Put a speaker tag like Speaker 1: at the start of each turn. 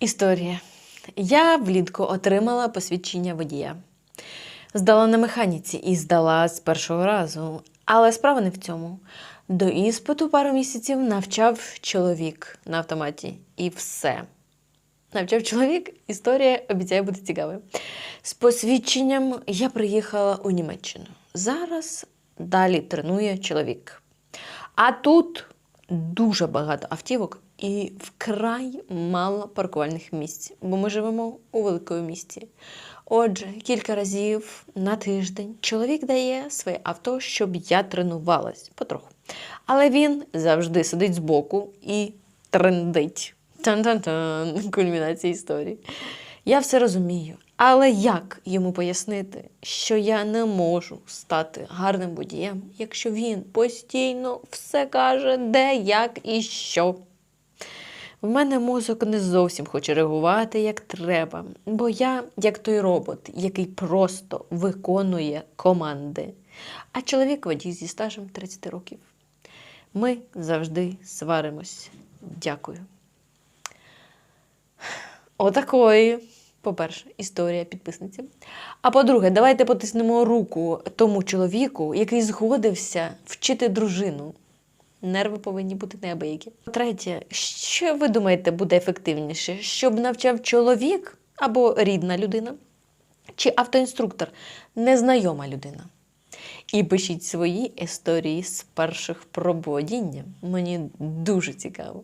Speaker 1: Історія. Я влітку отримала посвідчення водія. Здала на механіці і здала з першого разу. Але справа не в цьому. До іспиту пару місяців навчав чоловік на автоматі. І все. Навчав чоловік, історія обіцяє бути цікавою. З посвідченням я приїхала у Німеччину. Зараз далі тренує чоловік. А тут дуже багато автівок і вкрай мало паркувальних місць, бо ми живемо у великому місті. Отже, кілька разів на тиждень чоловік дає своє авто, щоб я тренувалась потроху. Але він завжди сидить збоку і трендить. Тан-тан-тан, кульмінація історії. Я все розумію. Але як йому пояснити, що я не можу стати гарним водієм, якщо він постійно все каже, де, як і що? В мене мозок не зовсім хоче реагувати як треба, бо я як той робот, який просто виконує команди. А чоловік водій зі стажем 30 років. Ми завжди сваримось. Дякую. Отакої, по-перше, історія підписниці. А по-друге, давайте потиснемо руку тому чоловіку, який згодився вчити дружину. Нерви повинні бути неабиякі. Третє, що ви думаєте буде ефективніше, щоб навчав чоловік або рідна людина, чи автоінструктор, незнайома людина? І пишіть свої історії з перших прободіння. Мені дуже цікаво.